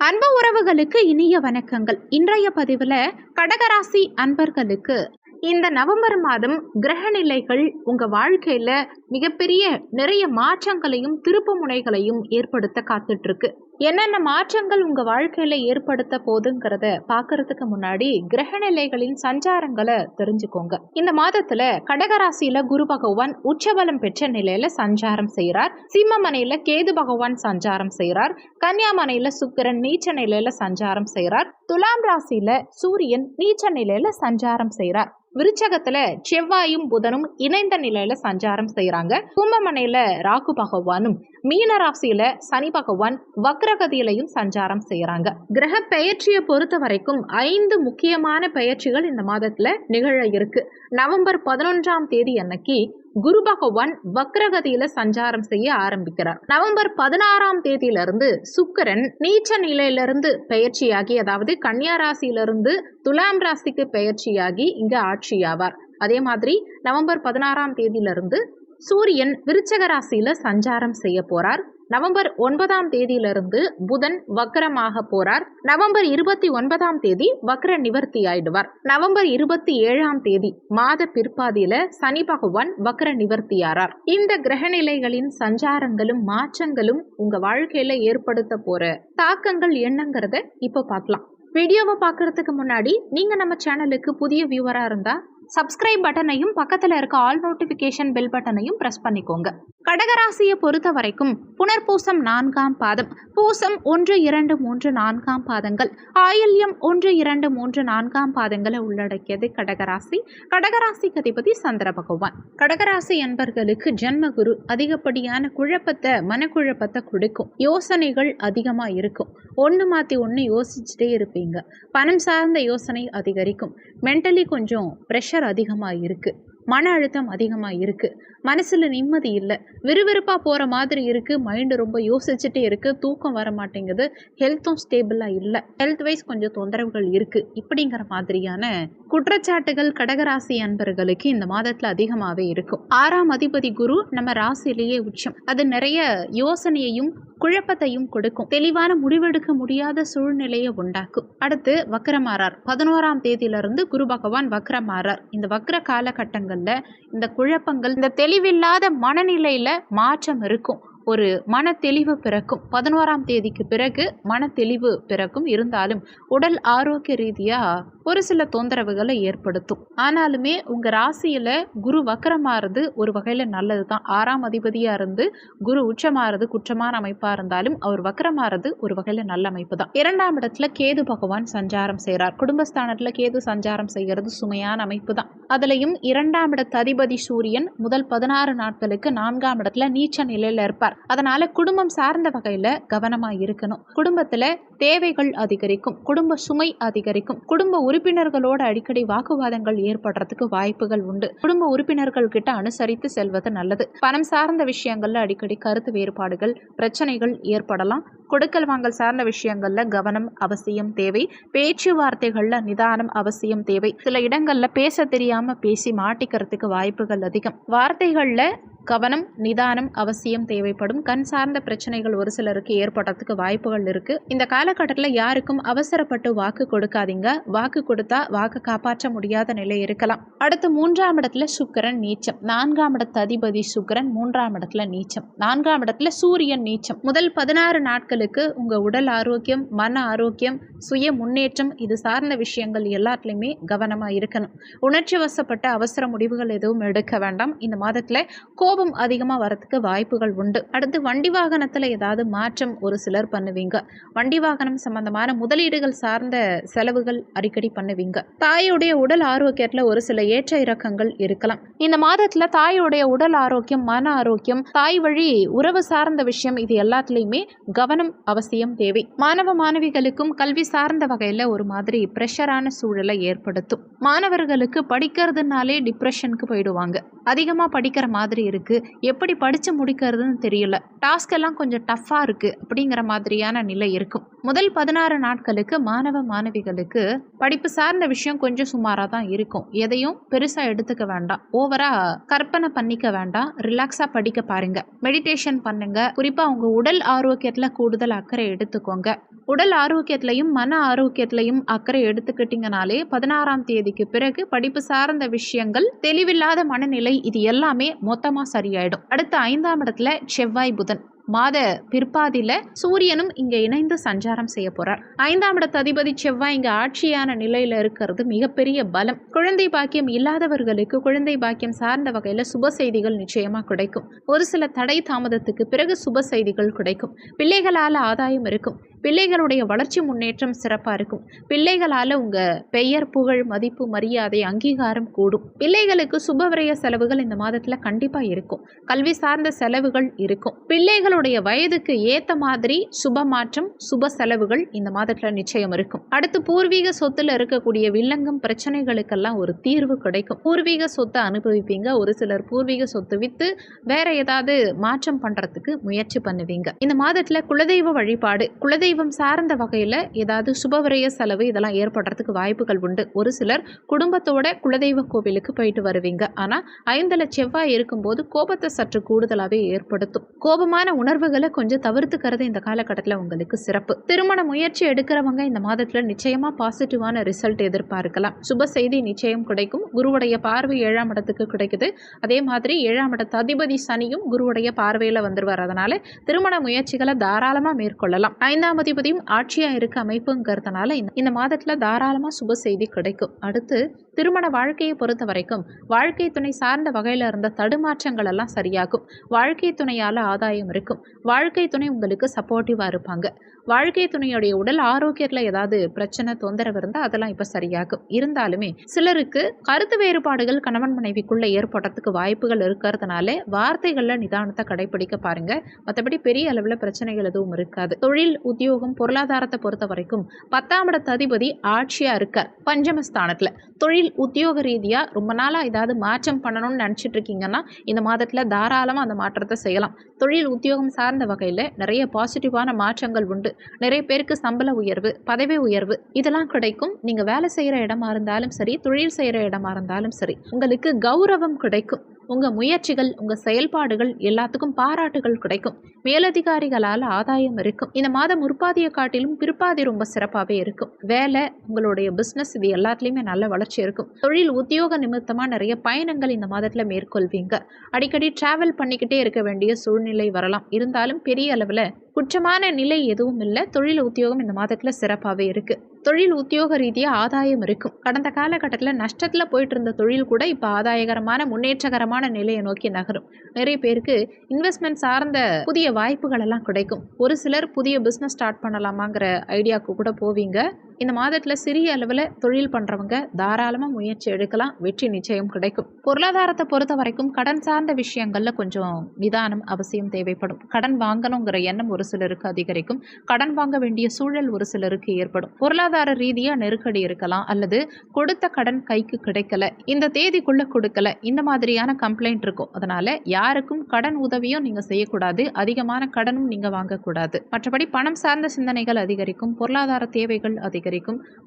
அன்பு உறவுகளுக்கு இனிய வணக்கங்கள். இன்றைய பதிவில் கடகராசி அன்பர்களுக்கு இந்த நவம்பர் மாதம் கிரக நிலைகள் உங்கள் வாழ்க்கையில் மிகப்பெரிய நிறைய மாற்றங்களையும் திருப்பு முனைகளையும் ஏற்படுத்த காத்துட்ருக்கு என்னென்ன மாற்றங்கள் உங்கள் வாழ்க்கையில் ஏற்படுத்த போதுங்கிறத பார்க்கறதுக்கு முன்னாடி கிரக நிலைகளின் சஞ்சாரங்களை தெரிஞ்சுக்கோங்க. இந்த மாதத்தில் கடகராசியில் குரு பகவான் உச்சபலம் பெற்ற நிலையில் சஞ்சாரம் செய்கிறார் சிம்மமனையில் கேது பகவான் சஞ்சாரம் செய்கிறார் கன்னியாமனையில் சுக்கிரன் நீச்ச நிலையில் சஞ்சாரம் செய்கிறார் துலாம் ராசியில் சூரியன் நீச்ச நிலையில் சஞ்சாரம் செய்கிறார் விருச்சகத்துல செவ்வாயும் புதனும் இணைந்த நிலையில சஞ்சாரம் செய்யறாங்க கும்பமனையில ராகு பகவானும் மீன ராசியில சனி பகவான் வக்ரகதியிலையும் சஞ்சாரம் செய்யறாங்க கிரக பெயர்ச்சியை பொறுத்த வரைக்கும் ஐந்து முக்கியமான பெயர்ச்சிகள் இந்த மாதத்துல நிகழ இருக்கு. நவம்பர் பதினொன்றாம் தேதி அன்னைக்கு குரு பகவான் வக்ரகதியில சஞ்சாரம் செய்ய ஆரம்பிக்கிறார். நவம்பர் பதினாறாம் தேதியிலிருந்து சுக்கரன் நீச்ச நிலையிலிருந்து பெயர்ச்சியாகி அதாவது கன்னியா ராசியிலிருந்து துலாம் ராசிக்கு பெயர்ச்சியாகி இங்கு ஆட்சியாவார். அதே மாதிரி நவம்பர் பதினாறாம் தேதியிலிருந்து சூரியன் விருச்சக ராசியில சஞ்சாரம் செய்ய போறார். நவம்பர் ஒன்பதாம் தேதியிலிருந்து புதன் வக்கரமாக போறார். நவம்பர் இருபத்தி ஒன்பதாம் தேதி வக்ர நிவர்த்தி ஆயிடுவார். நவம்பர் இருபத்தி ஏழாம் தேதி மாத பிற்பாதியில சனி பகவான் வக்ர நிவர்த்தியாரார் இந்த கிரகநிலைகளின் சஞ்சாரங்களும் மாற்றங்களும் உங்க வாழ்க்கையில ஏற்படுத்த போற தாக்கங்கள் என்னங்கிறத இப்போ பார்க்கலாம். வீடியோவை பார்க்கறதுக்கு முன்னாடி நீங்க நம்ம சேனலுக்கு புதிய வியூவரா இருந்தா சப்ஸ்கிரைப் பட்டனையும் பக்கத்தில் இருக்க ஆல் நோட்டிஃபிகேஷன் பெல் பட்டனையும் ப்ரெஸ் பண்ணிக்கோங்க. கடகராசியை பொறுத்த வரைக்கும் புனர்பூசம் நான்காம் பாதம் பூசம் ஒன்று இரண்டு மூன்று நான்காம் பாதங்கள் ஆயில்யம் ஒன்று இரண்டு மூன்று நான்காம் பாதங்களை உள்ளடக்கியது கடகராசி. கடகராசி அதிபதி சந்திர பகவான். கடகராசி என்பர்களுக்கு ஜென்மகுரு அதிகப்படியான குழப்பத்தை மனக்குழப்பத்தை கொடுக்கும். யோசனைகள் அதிகமாக இருக்கும். ஒன்று மாற்றி ஒன்று யோசிச்சுட்டே இருப்பீங்க. பணம் சார்ந்த யோசனை அதிகரிக்கும். மென்டலி கொஞ்சம் ப்ரெஷர் அதிகமாக இருக்குது மன அழுத்தம் அதிகமாக இருக்குது மனசில் நிம்மதி இல்லை. விறுவிறுப்பாக போகிற மாதிரி இருக்குது மைண்டு ரொம்ப யோசிச்சுட்டே இருக்குது தூக்கம் வர மாட்டேங்குது. ஹெல்த்தும் ஸ்டேபிளாக இல்லை. ஹெல்த் வைஸ் கொஞ்சம் தொந்தரவுகள் இருக்குது இப்படிங்கிற மாதிரியான குற்றச்சாட்டுகள் கடகராசி அன்பர்களுக்கு இந்த மாதத்தில் அதிகமாகவே இருக்கும். ஆறாம் அதிபதி குரு நம்ம ராசிலேயே உச்சம். அது நிறைய யோசனையையும் குழப்பத்தையும் கொடுக்கும். தெளிவான முடிவெடுக்க முடியாத சூழ்நிலையை உண்டாக்கும். அடுத்து வக்ரமாறார். பதினோராம் தேதியிலிருந்து குரு பகவான் வக்கரமாறார் இந்த வக்ர காலகட்டங்களில் இந்த குழப்பங்கள் இந்த தெளிவில்லாத மனநிலையில் மாற்றம் இருக்கும். ஒரு மன தெளிவு பிறக்கும். பதினோராம் தேதிக்கு பிறகு மன தெளிவு பிறக்கும். இருந்தாலும் உடல் ஆரோக்கிய ரீதியாக ஒரு சில தொந்தரவுகளை ஏற்படுத்தும். ஆனாலுமே உங்கள் ராசியில் குரு வக்கரமாறுது ஒரு வகையில் நல்லது தான் ஆறாம் அதிபதியாக இருந்து குரு உச்சமாறுது குற்றமான அமைப்பாக இருந்தாலும் அவர் வக்கரமாறுது ஒரு வகையில் நல்ல அமைப்பு தான் இரண்டாம் இடத்துல கேது பகவான் சஞ்சாரம் செய்கிறார் குடும்பஸ்தானத்தில் கேது சஞ்சாரம் செய்கிறது சுமையான அமைப்பு தான் அதுலேயும் இரண்டாம் இடத்து அதிபதி சூரியன் முதல் பதினாறு நாட்களுக்கு நான்காம் இடத்துல நீச்ச நிலையில் இருப்பார். அதனால குடும்பம் சார்ந்த வகையில் கவனமாக இருக்கணும். குடும்பத்தில் தேவைகள் அதிகரிக்கும். குடும்ப சுமை அதிகரிக்கும். குடும்ப உறுப்பினர்களோட அடிக்கடி வாக்குவாதங்கள் ஏற்படுறதுக்கு வாய்ப்புகள் உண்டு. குடும்ப உறுப்பினர்கள் கிட்ட அனுசரித்து செல்வது நல்லது. பணம் சார்ந்த விஷயங்கள்ல அடிக்கடி கருத்து வேறுபாடுகள் பிரச்சனைகள் ஏற்படலாம். கொடுக்கல் வாங்கல் சார்ந்த விஷயங்கள்ல கவனம் அவசியம் தேவை. பேச்சுவார்த்தைகள்ல நிதானம் அவசியம் தேவை. சில இடங்கள்ல பேச தெரியாம பேசி மாட்டிக்கிறதுக்கு வாய்ப்புகள் அதிகம். வார்த்தைகள்ல கவனம் நிதானம் அவசியம் தேவைப்படும். கண் சார்ந்த பிரச்சனைகள் ஒரு சிலருக்கு ஏற்படுறதுக்கு வாய்ப்புகள் இருக்கு. இந்த காலகட்டத்தில் யாருக்கும் அவசரப்பட்டு வாக்கு கொடுக்காதீங்க. வாக்கு கொடுத்தா வாக்கு காப்பாற்ற முடியாத நிலை இருக்கலாம். அடுத்து மூன்றாம் இடத்துல சுக்கரன் நீச்சம். நான்காம் இடத்து அதிபதி சுக்கரன் மூன்றாம் இடத்துல நீச்சம். நான்காம் இடத்துல சூரியன் நீச்சம். முதல் பதினாறு நாட்களுக்கு உங்க உடல் ஆரோக்கியம் மன ஆரோக்கியம் சுய முன்னேற்றம் இது சார்ந்த விஷயங்கள் எல்லாத்துலேயுமே கவனமாக இருக்கணும். உணர்ச்சி வசப்பட்ட அவசர முடிவுகள் எதுவும் எடுக்க வேண்டாம். இந்த மாதத்தில் கோபம் அதிகமாக வரத்துக்கு வாய்ப்புகள் உண்டு. அடுத்து வண்டி வாகனத்தில் ஏதாவது மாற்றம் ஒரு சிலர் பண்ணுவீங்க. வண்டி வாகனம் சம்பந்தமான முதலீடுகள் சார்ந்த செலவுகள் அடிக்கடி பண்ணுவீங்க. தாயுடைய உடல் ஆரோக்கியத்தில் ஒரு சில ஏற்ற இறக்கங்கள் இருக்கலாம். இந்த மாதத்தில் தாயுடைய உடல் ஆரோக்கியம் மன ஆரோக்கியம் தாய் வழி உறவு சார்ந்த விஷயம் இது எல்லாத்துலேயுமே கவனம் அவசியம் தேவை. மாணவ மாணவிகளுக்கும் கல்வி சார்ந்த வகையில் ஒரு மாதிரி ப்ரெஷரான சூழலை ஏற்படுத்தும். மாணவர்களுக்கு படிக்கிறதுனாலே டிப்ரெஷனுக்கு போயிடுவாங்க. அதிகமாக படிக்கிற மாதிரி இருக்கு. இருக்குது எப்படி படித்து முடிக்கிறதுன்னு தெரியல. டாஸ்க் எல்லாம் கொஞ்சம் டஃப்பாக இருக்குது அப்படிங்கிற மாதிரியான நிலை இருக்கும். முதல் பதினாறு நாட்களுக்கு மாணவ மாணவிகளுக்கு படிப்பு சார்ந்த விஷயம் கொஞ்சம் சுமாராக தான் இருக்கும். எதையும் பெருசாக எடுத்துக்க வேண்டாம். ஓவராக கற்பனை பண்ணிக்க வேண்டாம். ரிலாக்ஸாக படிக்க பாருங்க. மெடிடேஷன் பண்ணுங்க. குறிப்பாக உங்கள் உடல் ஆரோக்கியத்தில் கூடுதல் அக்கறை எடுத்துக்கோங்க. உடல் ஆரோக்கியத்திலையும் மன ஆரோக்கியத்திலையும் அக்கறை எடுத்துக்கிட்டிங்கனாலே பதினாறாம் தேதிக்கு பிறகு படிப்பு சார்ந்த விஷயங்கள் தெளிவில்லாத மனநிலை இது எல்லாமே மொத்தமாக சரியாயிடும். அடுத்த ஐந்தாம் இடத்துல செவ்வாய் புதன். மாத பிற்பாதியில் சூரியனும் இங்கே இணைந்து சஞ்சாரம் செய்ய போகிறார் ஐந்தாம் இடத்து அதிபதி செவ்வாய் இங்கே ஆட்சியான நிலையில் இருக்கிறது மிகப்பெரிய பலம். குழந்தை பாக்கியம் இல்லாதவர்களுக்கு குழந்தை பாக்கியம் சார்ந்த வகையில் சுப செய்திகள் நிச்சயமாக கிடைக்கும். ஒரு சில தடை தாமதத்துக்கு பிறகு சுப செய்திகள் கிடைக்கும். பிள்ளைகளால் ஆதாயம் இருக்கும். பிள்ளைகளுடைய வளர்ச்சி முன்னேற்றம் சிறப்பாக இருக்கும். பிள்ளைகளால் உங்கள் பெயர் புகழ் மதிப்பு மரியாதை அங்கீகாரம் கூடும். பிள்ளைகளுக்கு சுபவிரய செலவுகள் இந்த மாதத்தில் கண்டிப்பாக இருக்கும். கல்வி சார்ந்த செலவுகள் இருக்கும். பிள்ளைகளுடைய வயதுக்கு ஏற்ற மாதிரி சுப மாற்றம் சுப செலவுகள் இந்த மாதத்தில் நிச்சயம் இருக்கும். அடுத்து பூர்வீக சொத்துல இருக்கக்கூடிய வில்லங்கம் பிரச்சனைகளுக்கெல்லாம் ஒரு தீர்வு கிடைக்கும். பூர்வீக சொத்தை அனுபவிப்பீங்க. ஒரு சிலர் பூர்வீக சொத்து வித்து வேற ஏதாவது மாற்றம் பண்றதுக்கு முயற்சி பண்ணுவீங்க. இந்த மாதத்தில் குலதெய்வ வழிபாடு குலதெய்வ குலதெய்வம் சார்ந்த வகையில் ஏதாவது சுபவிரய செலவு இதெல்லாம் ஏற்படுறதுக்கு வாய்ப்புகள் உண்டு. ஒரு சிலர் குடும்பத்தோட குலதெய்வ கோவிலுக்கு போயிட்டு வருவீங்க. ஆனால் ஐந்தில் செவ்வாய் இருக்கும்போது கோபத்தை சற்று கூடுதலாகவே ஏற்படுத்தும். கோபமான உணர்வுகளை கொஞ்சம் தவிர்த்துக்கிறது இந்த காலகட்டத்தில் உங்களுக்கு சிறப்பு. திருமண முயற்சி எடுக்கிறவங்க இந்த மாதத்தில் நிச்சயமாக பாசிட்டிவான ரிசல்ட் எதிர்பார்க்கலாம். சுப செய்தி நிச்சயம் கிடைக்கும். குருவுடைய பார்வை ஏழாம் இடத்துக்கு கிடைக்குது. அதே மாதிரி ஏழாம் இடத்து அதிபதி சனியும் குருவுடைய பார்வையில் வந்துருவார். அதனால திருமண முயற்சிகளை தாராளமாக மேற்கொள்ளலாம். ஐந்தாம் அதிபதியும் ஆட்சியாக இருக்க அமைப்புங்கிறதுனால இந்த- இந்த மாதத்தில் தாராளமாக சுப செய்தி கிடைக்கும். அடுத்து திருமண வாழ்க்கையை பொறுத்த வரைக்கும் வாழ்க்கை துணை சார்ந்த வகையில் இருந்த தடுமாற்றங்கள் எல்லாம் சரியாகும். வாழ்க்கை துணையால் ஆதாயம் இருக்கும். வாழ்க்கை துணை உங்களுக்கு சப்போர்ட்டிவாக இருப்பாங்க. வாழ்க்கை துணையுடைய உடல் ஆரோக்கியத்தில் ஏதாவது பிரச்சனை தொந்தரவு இருந்தால் அதெல்லாம் இப்போ சரியாகும். இருந்தாலுமே சிலருக்கு கருத்து வேறுபாடுகள் கணவன் மனைவிக்குள்ளே ஏற்படுறதுக்கு வாய்ப்புகள் இருக்கிறதுனால வார்த்தைகளில் நிதானத்தை கடைபிடிக்க பாருங்க. மற்றபடி பெரிய அளவில் பிரச்சனைகள் எதுவும் இருக்காது. தொழில் உத்தியோகம் பொருளாதாரத்தை பொறுத்த வரைக்கும் பத்தாம் இடத்து அதிபதி ஆட்சியாக இருக்கார் பஞ்சமஸ்தானத்தில். தொழில் உத்தியோக ரீதியாக ரொம்ப நாளாக ஏதாவது மாற்றம் பண்ணணும்னு நினச்சிட்டு இருக்கீங்கன்னா இந்த மாதத்தில் தாராளமாக அந்த மாற்றத்தை செய்யலாம். தொழில் உத்தியோகம் சார்ந்த வகையில் நிறைய பாசிட்டிவான மாற்றங்கள் உண்டு. நிறைய பேருக்கு சம்பள உயர்வு பதவி உயர்வு இதெல்லாம் கிடைக்கும். நீங்கள் வேலை செய்கிற இடமா இருந்தாலும் சரி தொழில் செய்கிற இடமா இருந்தாலும் சரி உங்களுக்கு கௌரவம் கிடைக்கும். உங்கள் முயற்சிகள் உங்கள் செயல்பாடுகள் எல்லாத்துக்கும் பாராட்டுகள் கிடைக்கும். மேலதிகாரிகளால் ஆதாயம் இருக்கும். இந்த மாதம் முற்பாதியை காட்டிலும் பிற்பாதி ரொம்ப சிறப்பாகவே இருக்கும். வேலை உங்களுடைய பிஸ்னஸ் இது எல்லாத்துலேயுமே நல்ல வளர்ச்சி இருக்கும். தொழில் உத்தியோக நிமித்தமாக நிறைய பயணங்கள் இந்த மாதத்தில் மேற்கொள்வீங்க. அடிக்கடி ட்ராவல் பண்ணிக்கிட்டே இருக்க வேண்டிய சூழ்நிலை வரலாம். இருந்தாலும் பெரிய அளவில் குற்றமான நிலை எதுவும் இல்லை. தொழில் உத்தியோகம் இந்த மாதத்தில் சிறப்பாகவே இருக்குது தொழில் உத்தியோக ரீதியாக ஆதாயம் இருக்கும். கடந்த காலகட்டத்தில் நஷ்டத்தில் போயிட்டு இருந்த தொழில் கூட இப்போ ஆதாயகரமான முன்னேற்றகரமான நிலையை நோக்கி நகரும். நிறைய பேருக்கு இன்வெஸ்ட்மெண்ட் சார்ந்த புதிய வாய்ப்புகள் எல்லாம் கிடைக்கும். ஒரு சிலர் புதிய பிஸ்னஸ் ஸ்டார்ட் பண்ணலாமாங்கிற ஐடியாவுக்கு கூட போவீங்க. இந்த மாதத்தில் சிறிய அளவில் தொழில் பண்ணுறவங்க தாராளமாக முயற்சி எடுக்கலாம். வெற்றி நிச்சயம் கிடைக்கும். பொருளாதாரத்தை பொறுத்த வரைக்கும் கடன் சார்ந்த விஷயங்களில் கொஞ்சம் நிதானம் அவசியம் தேவைப்படும். கடன் வாங்கணுங்கிற எண்ணம் ஒரு சிலருக்கு அதிகரிக்கும். கடன் வாங்க வேண்டிய சூழல் ஒரு சிலருக்கு ஏற்படும். பொருளாதார ரீதியாக நெருக்கடி இருக்கலாம் அல்லது கொடுத்த கடன் கைக்கு கிடைக்கல இந்த தேதிக்குள்ளே கொடுக்கல இந்த மாதிரியான கம்ப்ளைண்ட் இருக்கும். அதனால் யாருக்கும் கடன் உதவியும் நீங்கள் செய்யக்கூடாது. அதிகமான கடனும் நீங்கள் வாங்கக்கூடாது. மற்றபடி பணம் சார்ந்த சிந்தனைகள் அதிகரிக்கும். பொருளாதார தேவைகள் அதிகரிக்கும்.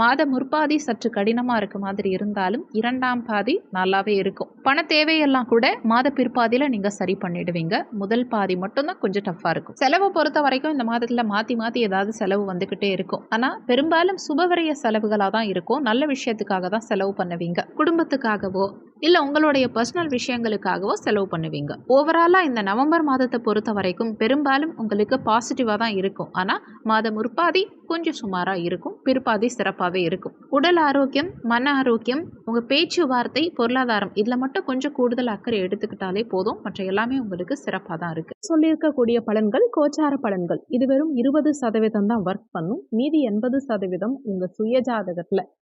மாத முற்பாதி சற்று கடினமாக இருக்க மாதிரி இருந்தாலும் இரண்டாம் பாதி நல்லாவே இருக்கும். பண தேவையெல்லாம் கூட மாத பிற்பாதியில் நீங்கள் சரி பண்ணிடுவீங்க. முதல் பாதி மட்டும்தான் கொஞ்சம் டஃப்பாக இருக்கும். செலவை பொறுத்த வரைக்கும் இந்த மாதத்தில் மாற்றி மாற்றி ஏதாவது செலவு வந்துக்கிட்டே இருக்கும். ஆனால் பெரும்பாலும் சுபவரைய செலவுகளாக தான் இருக்கும். நல்ல விஷயத்துக்காக தான் செலவு பண்ணுவீங்க. குடும்பத்துக்காகவோ இல்லை உங்களுடைய பர்சனல் விஷயங்களுக்காகவோ செலவு பண்ணுவீங்க. ஓவராலாக இந்த நவம்பர் மாதத்தை பொறுத்த வரைக்கும் பெரும்பாலும் உங்களுக்கு பாசிட்டிவாக தான் இருக்கும். ஆனால் மாத முற்பாதி கொஞ்சம் சுமாராக இருக்கும். பிற்பாதி சிறப்பாகவே இருக்கும். உடல் ஆரோக்கியம் மன ஆரோக்கியம் உங்கள் பேச்சுவார்த்தை பொருளாதாரம் இதில் மட்டும் கொஞ்சம் கூடுதல் அக்கறை எடுத்துக்கிட்டாலே போதும். மற்ற எல்லாமே உங்களுக்கு சிறப்பாக தான் இருக்குது சொல்லியிருக்கக்கூடிய பலன்கள் கோச்சார பலன்கள். இது வெறும் இருபது சதவீதம் தான் ஒர்க் பண்ணும். மீதி எண்பது சதவீதம் உங்கள் சுய ஜாதகத்தில்